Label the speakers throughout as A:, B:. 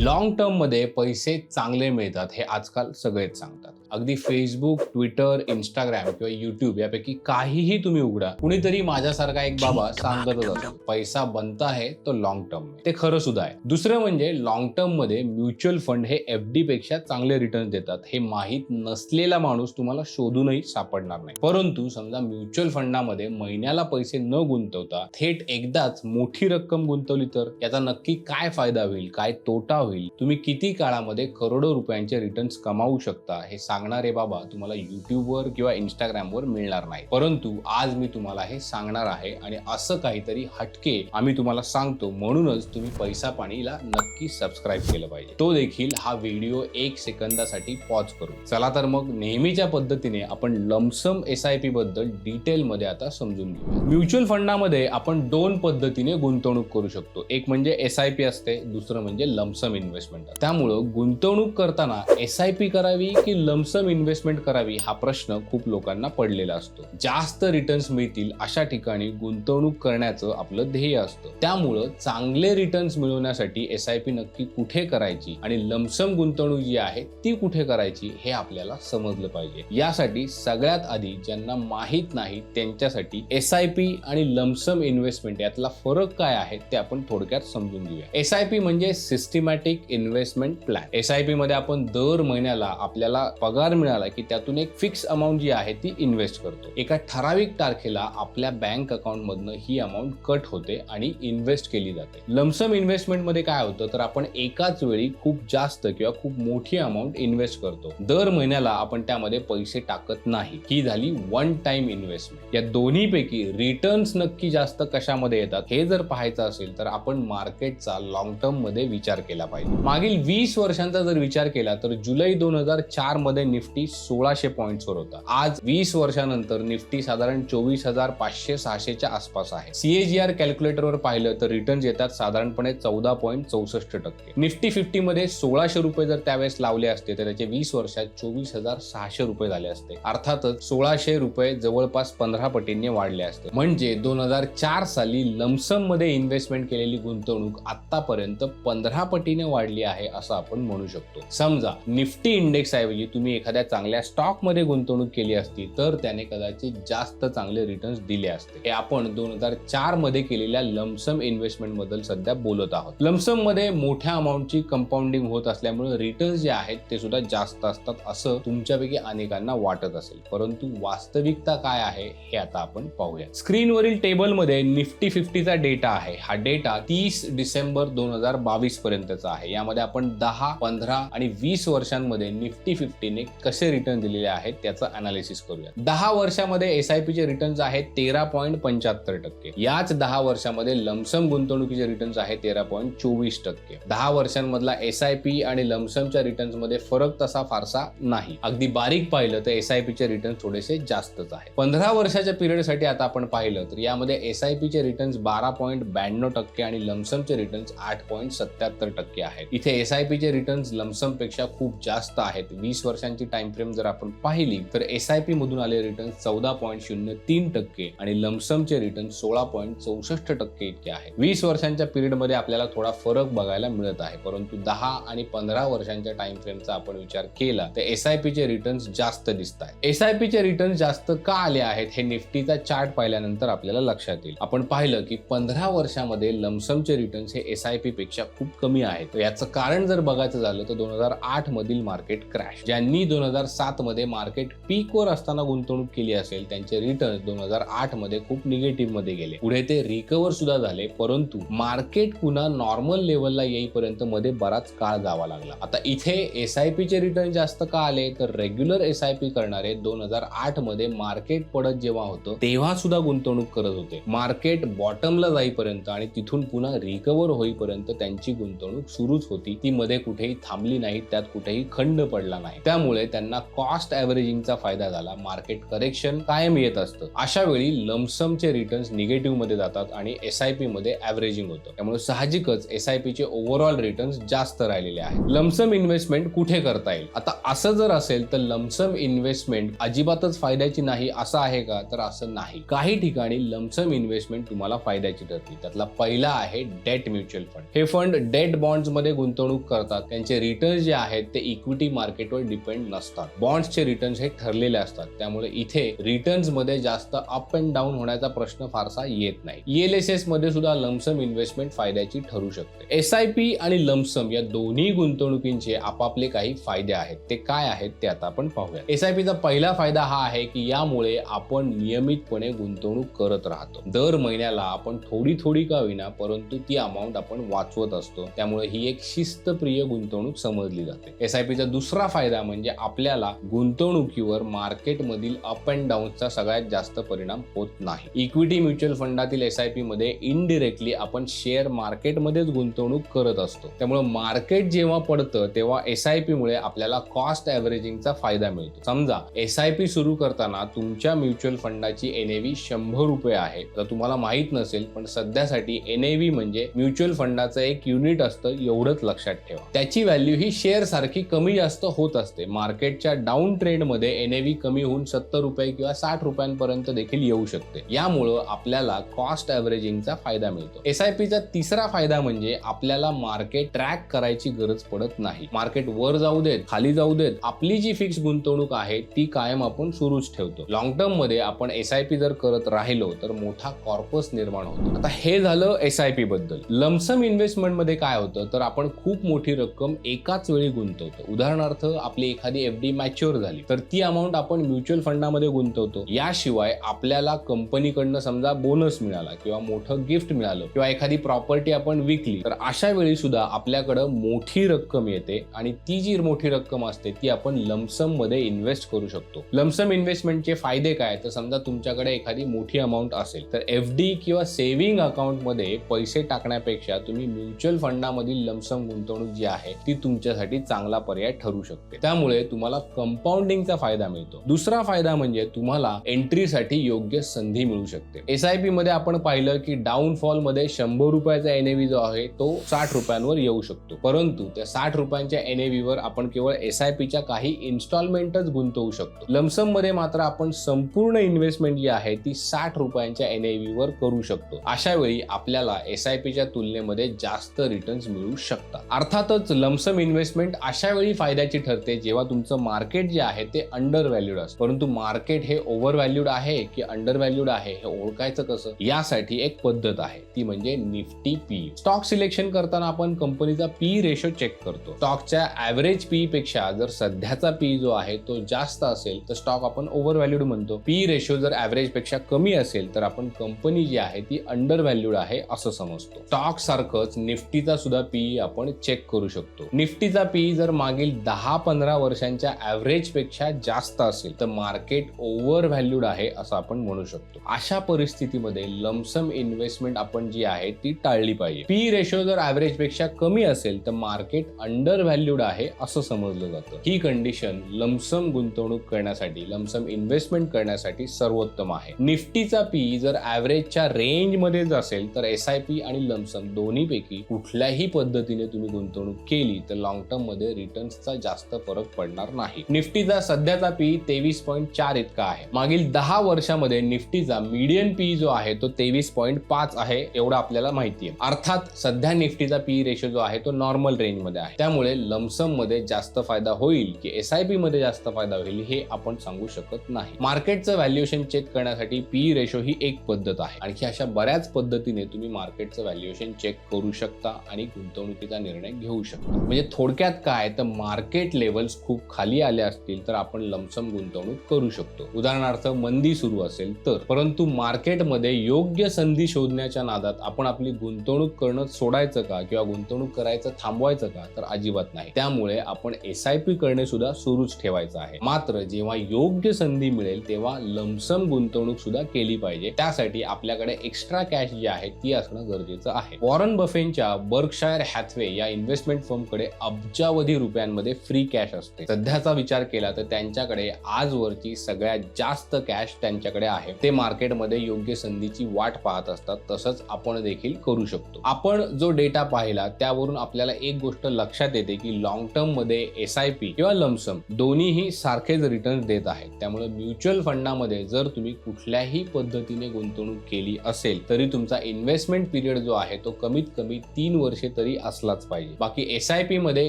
A: Long टर्ममध्ये पैसे चांगले मिळतात हे आजकाल सगळेच सांगतात. अगदी फेसबुक ट्विटर इंस्टाग्राम किंवा युट्यूब यापैकी काहीही तुम्ही उघडा कुणीतरी माझ्यासारखा एक बाबा सांगतच असतो पैसा बनता आहे तो लॉंग टर्म में. ते खरं सुद्धा आहे. दुसरं म्हणजे लॉंग टर्ममध्ये म्युच्युअल फंड हे एफ डी पेक्षा चांगले रिटर्न देतात. हे माहीत नसलेला माणूस तुम्हाला शोधूनही सापडणार नाही. परंतु समजा म्युच्युअल फंडामध्ये महिन्याला पैसे न गुंतवता थेट एकदाच मोठी रक्कम गुंतवली तर याचा नक्की काय फायदा होईल? काय तोटा होईल. तुम्ही किती काळामध्ये करोडो रुपयांचे रिटर्न्स कमावू शकता हे सांगणारे बाबा तुम्हाला युट्यूबवर किंवा इंस्टाग्रामवर मिळणार नाही. परंतु आज मी तुम्हाला हे सांगणार आहे आणि असं काहीतरी हटके आम्ही तुम्हाला सांगतो. म्हणूनच तुम्ही पैसा पाणीला नक्की सबस्क्राईब केलं पाहिजे. तो देखील हा व्हिडिओ एक सेकंदासाठी पॉज करू. चला तर मग नेहमीच्या पद्धतीने आपण लमसम एस आय पी बद्दल डिटेलमध्ये आता समजून घेऊ म्युच्युअल फंडामध्ये आपण दोन पद्धतीने गुंतवणूक करू शकतो. एक म्हणजे एस आय पी असते दुसरं म्हणजे लमसम इन्व्हेस्टमेंट त्यामुळं गुंतवणूक करताना एस आय पी करावी की लमसम इन्व्हेस्टमेंट करावी हा प्रश्न खूप लोकांना पडलेला असतो. जास्त रिटर्न्स मिळतील अशा ठिकाणी गुंतवणूक करण्याचं आपलं ध्येय असतं. त्यामुळं चांगले रिटर्न्स मिळवण्यासाठी एस आय पी नक्की कुठे करायची आणि लमसम गुंतवणूक जी आहे ती कुठे करायची हे आपल्याला समजलं पाहिजे. यासाठी सगळ्यात आधी ज्यांना माहीत नाही त्यांच्यासाठी एस आय पी आणि लमसम इन्व्हेस्टमेंट यातला फरक काय आहे ते आपण थोडक्यात समजून घेऊया. एस आय पी म्हणजे systematic investment plan. S I P मध्ये आपण दर महिन्याला आपल्याला पगार मिळाला की त्यातून एक फिक्स अमाऊंट जी आहे ती इन्व्हेस्ट करतो. एका ठराविक तारखेला आपल्या बँक अकाउंट मधनं ही अमाऊंट कट होते आणि इन्व्हेस्ट केली जाते. लमसम इन्व्हेस्टमेंटमध्ये काय होतं? तर आपण एकाच वेळी खूप जास्त किंवा खूप मोठी अमाऊंट इन्व्हेस्ट करतो. दर महिन्याला आपण त्यामध्ये पैसे टाकत नाही. ही झाली वन टाइम इन्व्हेस्टमेंट या दोन्हीपैकी रिटर्न्स नक्की जास्त कशामध्ये येतात? हे जर पाहायचं असेल तर आपण मार्केटचा लॉंग टर्ममध्ये विचार केला पाहिजे. मागील वीस वर्षांचा जर विचार केला तर जुलै दोन हजार चारमध्ये निफ्टी सोळाशे पॉईंट्सवर होता. आज वीस वर्षानंतर निफ्टी साधारण चोवीस हजार पाचशे सहाशेच्या आसपास आहे. सीएजीआर कॅल्क्युलेटरवर पाहिलं तर रिटर्न्स येतात साधारणपणे चौदा पॉईंट चौसष्ट टक्के. निफ्टी फिफ्टी मध्ये सोळाशे रुपये जर त्यावेळेस लावले असते तर त्याचे वीस वर्षात चोवीस हजार सहाशे रुपये झाले असते. अर्थातच सोळाशे रुपये जवळपास पंधरा पटींनी वाढले असते. म्हणजे दोन हजार चार साली लमसममध्ये इन्व्हेस्टमेंट केलेली गुंतवणूक आतापर्यंत पंधरा पटी वाढली आहे असं आपण म्हणू शकतो. समजा निफ्टी इंडेक्स ऐवजी तुम्ही एखाद्या चांगल्या स्टॉकमध्ये गुंतवणूक केली असती तर त्याने कदाचित जास्त चांगले रिटर्न्स दिले असते. हे आपण दोन हजार चारमध्ये केलेल्या लमसम इन्व्हेस्टमेंटबद्दल सध्या बोलत आहोत. लमसममध्ये मोठ्या अमाऊंटची कंपाऊंडिंग होत असल्यामुळे रिटर्न्स जे आहेत ते सुद्धा जास्त असतात असं तुमच्यापैकी अनेकांना वाटत असेल. परंतु वास्तविकता काय आहे हे आता आपण पाहूया स्क्रीनवरील टेबलमध्ये निफ्टी फिफ्टीचा डेटा आहे. हा डेटा तीस डिसेंबर दोन हजार बावीस पर्यंतचा आहे. यामध्ये आपण दहा पंधरा आणि वीस वर्षांमध्ये निफ्टी फिफ्टीने कसे रिटर्न दिलेले आहेत त्याचं अनालिसिस करूया दहा वर्षामध्ये एस आय पीचे रिटर्न्स आहेत तेरा पॉईंट पंच्याहत्तर टक्के. याच दहा वर्षामध्ये लमसम गुंतवणुकीचे रिटर्न्स आहे तेरा पॉईंट चोवीस टक्के. दहा वर्षांमधला एस आय पी आणि लमसमच्या रिटर्न्समध्ये फरक तसा फारसा नाही. अगदी बारीक पाहिलं तर एस आय पीचे रिटर्न थोडेसे जास्तच आहे पंधरा वर्षाच्या पिरियडसाठी आता आपण पाहिलं तर यामध्ये एस आय पीचे रिटर्न्स बारा पॉईंट ब्याण्णव टक्के आणि लमसमचे रिटर्न्स आठ पॉईंट सत्याहत्तर टक्के. आहेत. इथे एस आय पीचे रिटर्न्स लमसमपेक्षा खूप जास्त आहेत. वीस वर्षांची टाइम फ्रेम जर आपण पाहिली तर एस आय पी मधून आले रिटर्न चौदा पॉईंट शून्य तीन टक्के आणि लमसमचे रिटर्न सोळा पॉईंट चौसष्ट टक्के इतके आहेत. वीस वर्षांच्या पिरियडमध्ये आपल्याला थोडा फरक बघायला मिळत आहे. परंतु दहा आणि पंधरा वर्षांच्या टाइम फ्रेमचा आपण विचार केला तर एस आय पीचे रिटर्न्स जास्त दिसत आहेत. एस आय पीचे रिटर्न जास्त का आले आहेत हे निफ्टीचा चार्ट पाहिल्यानंतर आपल्याला लक्षात येईल. आपण पाहिलं की पंधरा वर्षामध्ये लमसमचे रिटर्न्स हे एस आय पी पेक्षा खूप कमी आहेत. तर याचं कारण जर बघायचं झालं तर दोन हजार आठ मधील मार्केट क्रॅश ज्यांनी दोन हजार सात मध्ये मार्केट पीकवर असताना गुंतवणूक केली असेल त्यांचे रिटर्न दोन हजार आठमध्ये खूप निगेटिव्हमध्ये गेले. पुढे ते रिकवर सुद्धा झाले परंतु मार्केट पुन्हा नॉर्मल लेवलला येईपर्यंत मध्ये बराच काळ जावा लागला. आता इथे एस आय पी चे रिटर्न जास्त का आले? तर रेग्युलर एस आय पी करणारे दोन हजार आठमध्ये मार्केट पडत जेव्हा होतं तेव्हा सुद्धा गुंतवणूक करत होते. मार्केट बॉटमला जाईपर्यंत आणि तिथून पुन्हा रिकवर होईपर्यंत त्यांची गुंतवणूक सुरूच होती. ती मध्ये कुठेही थांबली नाही त्यात कुठेही खंड पडला नाही. त्यामुळे त्यांना कॉस्ट ॲव्हरेजिंगचा फायदा झाला. मार्केट करेक्शन कायम येत असतं. अशा वेळी लमसमचे रिटर्न्स निगेटिव्हमध्ये जातात आणि एस आय पी मध्ये ऍव्हरेजिंग होतं. त्यामुळे साहजिकच एस आय पीचे ओव्हरऑल रिटर्न्स जास्त राहिलेले आहेत. लमसम इन्व्हेस्टमेंट कुठे करता येईल? आता असं जर असेल तर लमसम इन्व्हेस्टमेंट अजिबातच फायद्याची नाही. असं आहे का? तर असं नाही. काही ठिकाणी लमसम इन्व्हेस्टमेंट तुम्हाला फायद्याची ठरते. त्यातला पहिला आहे डेट म्युच्युअल फंड हे फंड डेट बॉन्ड मध्ये गुंतवणूक करतात. त्यांचे रिटर्न जे आहेत ते इक्विटी मार्केटवर डिपेंड नसतात. बॉन्ड्सचे रिटर्न्स हे ठरलेले असतात. त्यामुळे इथे रिटर्न्समध्ये जास्त अप अँड डाऊन होण्याचा प्रश्न फारसा येत नाही. एलमध्ये सुद्धा लमसम इन्व्हेस्टमेंट फायद्याची ठरू शकते. एस आय पी आणि लमसम या दोन्ही गुंतवणुकींचे आपापले काही फायदे आहेत. ते काय आहेत ते आता आपण पाहूया एस आय पीचा पहिला फायदा हा आहे की यामुळे आपण नियमितपणे गुंतवणूक करत राहतो. दर महिन्याला आपण थोडी थोडी का होईना परंतु ती अमाऊंट आपण वाचवत असतो. त्यामुळे ही एक शिस्तप्रिय गुंतवणूक समजली जाते. एस आय पीचा दुसरा फायदा म्हणजे आपल्याला गुंतवणुकीवर मार्केटमधील अप अँड डाऊनचा सगळ्यात जास्त परिणाम होत नाही. इक्विटी म्युच्युअल फंडातील एस आय पी मध्ये इनडिरेक्टली आपण शेअर मार्केटमध्येच गुंतवणूक करत असतो. त्यामुळे मार्केट जेव्हा पडतं तेव्हा एस आय पी मुळे आपल्याला कॉस्ट ॲव्हरेजिंगचा फायदा मिळतो. समजा एस आय पी सुरू करताना तुमच्या म्युच्युअल फंडाची एनएव्ही शंभर रुपये आहे. तर तुम्हाला माहीत नसेल पण सध्यासाठी एनएव्ही म्हणजे म्युच्युअल फंडाचं एक युनिट असतं एवढंच लक्षात ठेवा. त्याची व्हॅल्यू ही शेअर सारखी कमी जास्त होत असते. मार्केटच्या डाऊन ट्रेंडमध्ये एनएव्ही कमी होऊन सत्तर रुपये किंवा साठ रुपयांपर्यंत देखील येऊ शकते. यामुळं आपल्याला कॉस्ट ऍव्हरेजिंगचा फायदा मिळतो. एस आय पीचा तिसरा फायदा म्हणजे आपल्याला मार्केट ट्रॅक करायची गरज पडत नाही. मार्केट वर जाऊ देत खाली जाऊ देत आपली जी फिक्स गुंतवणूक आहे ती कायम आपण सुरूच ठेवतो. लॉंग टर्ममध्ये आपण एस आय पी जर करत राहिलो तर मोठा कॉर्पस निर्माण होतो. आता हे झालं एस आयबद्दल. लमसम इन्व्हेस्टमेंटमध्ये काय होतं? तर आपण खूप मोठी रक्कम एकाच वेळी गुंतवतो. उदाहरणार्थ आपली एखादी एफ डी मॅच्युअर झाली तर ती अमाऊंट आपण म्युच्युअल फंडामध्ये गुंतवतो. याशिवाय आपल्याला कंपनीकडनं समजा बोनस मिळाला किंवा मोठं गिफ्ट मिळालं किंवा एखादी प्रॉपर्टी आपण विकली तर अशा वेळी सुद्धा आपल्याकडं मोठी रक्कम येते आणि ती जी मोठी रक्कम असते ती आपण लमसममध्ये इन्व्हेस्ट करू शकतो. लमसम इन्व्हेस्टमेंटचे फायदे काय? तर समजा तुमच्याकडे एखादी मोठी अमाऊंट असेल तर एफ डी किंवा सेव्हिंग अकाउंटमध्ये पैसे टाकण्यापेक्षा तुम्ही म्युच्युअल फंडामधील लमसम गुंतवणूक जी आहे ती तुमच्यासाठी चांगला पर्याय ठरू शकते. त्यामुळे तुम्हाला कंपाऊंडिंगचा फायदा मिळतो. दुसरा फायदा म्हणजे तुम्हाला एंट्रीसाठी योग्य संधी मिळू शकते. एस आय पी मध्ये आपण पाहिलं की डाऊनफॉलमध्ये शंभर रुपयाचा एनएव्ही जो आहे तो साठ रुपयांवर येऊ शकतो. परंतु त्या साठ रुपयांच्या एनएव्ही वर आपण केवळ एस आय पीच्या काही इन्स्टॉलमेंटच गुंतवू शकतो. लमसममध्ये मात्र आपण संपूर्ण इन्व्हेस्टमेंट जी आहे ती साठ रुपयांच्या एनएव्ही वर करू शकतो. अशा वेळी आपल्याला एस आय पीच्या तुलनेमध्ये जास्त रिटर्न्स मिळू शकतात अर्थातच लमसम इन्व्हेस्टमेंट अशा वेळी फायद्याची ठरते जेव्हा तुमचं मार्केट जे आहे ते अंडर व्हॅल्यूड असतं. परंतु मार्केट हे ओव्हर व्हॅल्यूड आहे की अंडर व्हॅल्यूड आहे हे ओळखायचं कसं? यासाठी एक पद्धत आहे. ती म्हणजे निफ्टी पी स्टॉक सिलेक्शन करताना आपण कंपनीचा पी रेशो चेक करतो. स्टॉकच्या ऍव्हरेज पी पेक्षा जर सध्याचा पी जो आहे तो जास्त असेल तर स्टॉक आपण ओव्हर व्हॅल्यूड म्हणतो. पी रेशो जर ऍव्हरेजपेक्षा कमी असेल तर आपण कंपनी जी आहे ती अंडर व्हॅल्यूड आहे असं समजतो. स्टॉक सारखंच निफ्टीचा सुद्धा पी आपण चेक करू शकतो. निफ्टीचा पी जर मागील दहा पंधरा वर्षांच्या ऍव्हरेजपेक्षा जास्त असेल तर मार्केट ओव्हर व्हॅल्यूड आहे असं आपण म्हणू शकतो. अशा परिस्थितीमध्ये लमसम इन्व्हेस्टमेंट आपण जी आहे ती टाळली पाहिजे. पी रेशो जर ऍव्हरेजपेक्षा कमी असेल तर मार्केट अंडर व्हॅल्यूड आहे असं समजलं जातं. ही कंडिशन लमसम गुंतवणूक करण्यासाठी लमसम इन्व्हेस्टमेंट करण्यासाठी सर्वोत्तम आहे. निफ्टीचा पी जर ऍव्हरेजच्या रेंजमध्येच असेल तर एस आय पी आणि लमसम दोन्हीपैकी कुठल्याही पद्धतीने तुम्ही गुंतवणूक केली तर लॉंग टर्ममध्ये रिटर्न्सचा जास्त फरक पडणार नाही. निफ्टीचा सध्याचा पी तेवीस पॉईंट चार इतका आहे. मागील दहा वर्षामध्ये निफ्टीचा मीडियन पी जो आहे तो तेवीस पॉईंट पाच आहे एवढा आपल्याला माहिती आहे. अर्थात सध्या निफ्टीचा पी रेशो जो आहे तो नॉर्मल रेंजमध्ये आहे. त्यामुळे लमसममध्ये जास्त फायदा होईल की एस आय पी मध्ये जास्त फायदा होईल हे आपण सांगू शकत नाही. मार्केटचं व्हॅल्युएशन चेक करण्यासाठी पी रेशो ही एक पद्धत आहे. आणखी अशा बऱ्याच पद्धतीने तुम्ही मार्केटचं व्हॅल्युएशन चेक करू शकता आणि गुंतवणुकीचा निर्णय घेऊ शकता. म्हणजे थोडक्यात काय? तर मार्केट लेवल्स खूप खाली आले असतील तर आपण लमसम गुंतवणूक करू शकतो. उदाहरणार्थ मंदी सुरू असेल तर. परंतु मार्केटमध्ये योग्य संधी शोधण्याच्या नादात आपण आपली गुंतवणूक करणं सोडायचं का? किंवा गुंतवणूक करायचं थांबवायचं का? तर अजिबात नाही. त्यामुळे आपण एस आय पी करणे सुद्धा सुरूच ठेवायचं आहे. मात्र जेव्हा योग्य संधी मिळेल तेव्हा लमसम गुंतवणूक सुद्धा केली पाहिजे. त्यासाठी आपल्याकडे एक्स्ट्रा कॅश जी आहे ती असणं गरजेचं आहे. वॉरन बफेनच्या बर्कशायर हॅथवे या इन्व्हेस्टमेंट फर्मकडे अब्जावधी रुपयांमध्ये फ्री कॅश असते. सध्याचा विचार केला तर त्यांच्याकडे आजवरची सगळ्यात जास्त कॅश त्यांच्याकडे आहे. ते मार्केटमध्ये योग्य संधीची वाट पाहत असतात. तसंच आपण देखील करू शकतो. आपण जो डेटा पाहिला त्यावरून आपल्याला एक गोष्ट लक्षात येते की लॉंग टर्ममध्ये एस आय पी किंवा लमसम दोन्हीही सारखेच रिटर्न देत आहेत. त्यामुळे म्युच्युअल फंडामध्ये जर तुम्ही कुठल्याही पद्धतीने गुंतवणूक केली असेल तरी तुमचा इन्व्हेस्टमेंट पिरियड जो आहे तो कमीत कमी तीन वर्षे तरी तरी असलाच पाहिजे. बाकी एस आय पी मध्ये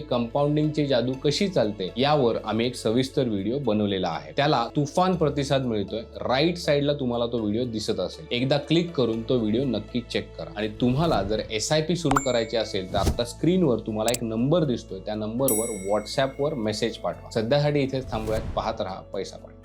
A: कंपाऊंडिंगची जादू कशी चालते यावर आम्ही एक सविस्तर व्हिडिओ बनवलेला आहे. त्याला तुफान प्रतिसाद मिळतोय. राईट साईडला तुम्हाला तो व्हिडिओ दिसत असेल. एकदा क्लिक करून तो व्हिडिओ नक्की चेक करा. आणि तुम्हाला जर एस आय पी सुरू करायची असेल तर आता स्क्रीनवर तुम्हाला एक नंबर दिसतोय. त्या नंबरवर व्हॉट्सअपवर मेसेज पाठवा. सध्यासाठी इथेच थांबूयात. पाहत राहा. पैसा पाठवा.